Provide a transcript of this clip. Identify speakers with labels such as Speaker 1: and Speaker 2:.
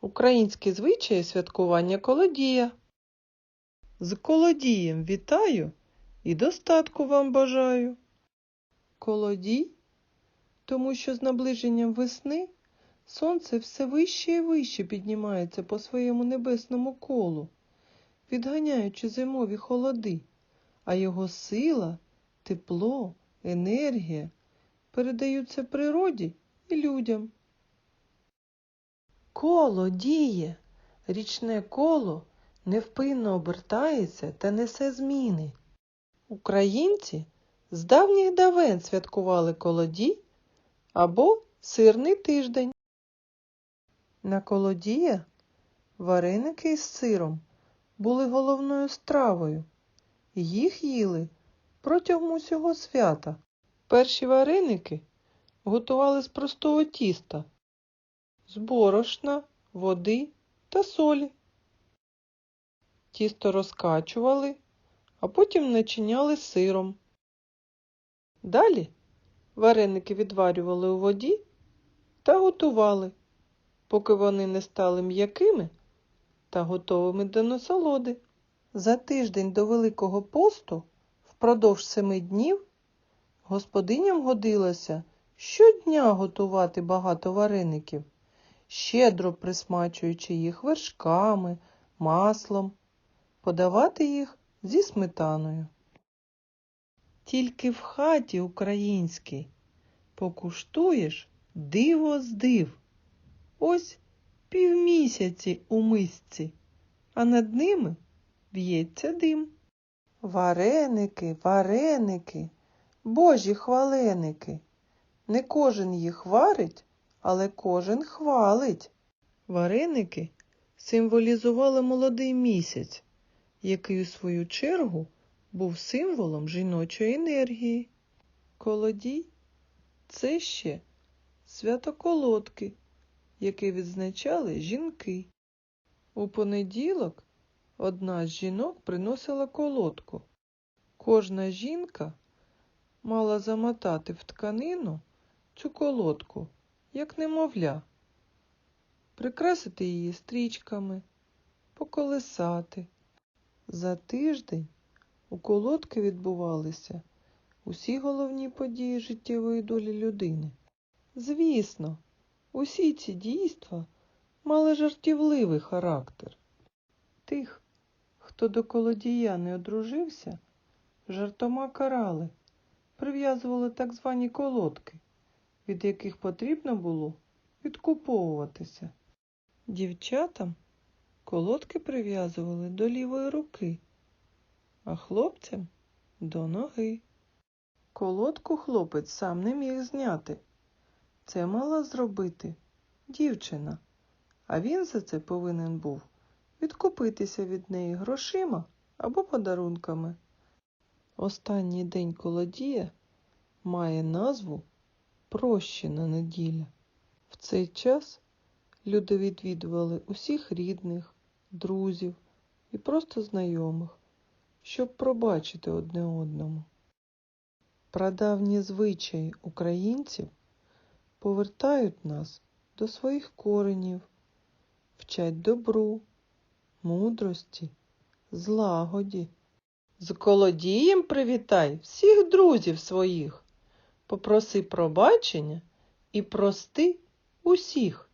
Speaker 1: Українські звичаї святкування колодія. З колодієм вітаю і достатку вам бажаю. Колодій, тому що з наближенням весни сонце все вище і вище піднімається по своєму небесному колу, відганяючи зимові холоди, а його сила, тепло, енергія передаються природі і людям. Коло діє, річне коло невпинно обертається та несе зміни. Українці з давніх давен святкували колодій або сирний тиждень. На колодія вареники із сиром були головною стравою. Їх їли протягом усього свята. Перші вареники готували з простого тіста, з борошна, води та солі. Тісто розкачували, а потім начиняли сиром. Далі вареники відварювали у воді та готували, поки вони не стали м'якими та готовими до насолоди. За тиждень до Великого посту, впродовж семи днів, господиням годилося щодня готувати багато вареників, щедро присмачуючи їх вершками, маслом, подавати їх зі сметаною. Тільки в хаті українській покуштуєш диво з див. Ось півмісяці у мисці, а над ними в'ється дим. Вареники, вареники, божі хваленики. Не кожен їх варить, але кожен хвалить. Вареники символізували молодий місяць, який у свою чергу був символом жіночої енергії. Колодій це ще свято колодки, яке відзначали жінки. У понеділок одна з жінок приносила колодку. Кожна жінка мала замотати в тканину цю колодку, як немовля, прикрасити її стрічками, поколисати. За тиждень у колодки відбувалися усі головні події життєвої долі людини. Звісно, усі ці дійства мали жартівливий характер. Тих, хто до колодія не одружився, жартома карали, прив'язували так звані колодки, від яких потрібно було відкуповуватися. Дівчатам колодки прив'язували до лівої руки, а хлопцям до ноги. Колодку хлопець сам не міг зняти. Це мала зробити дівчина, а він за це повинен був відкупитися від неї грошима або подарунками. Останній день колодія має назву Прощена неділя. В цей час люди відвідували усіх рідних, друзів і просто знайомих, щоб пробачити одне одному. Прадавні звичаї українців повертають нас до своїх коренів, вчать добру, мудрості, злагоді. З колодієм привітай всіх друзів своїх, попроси пробачення і прости усіх.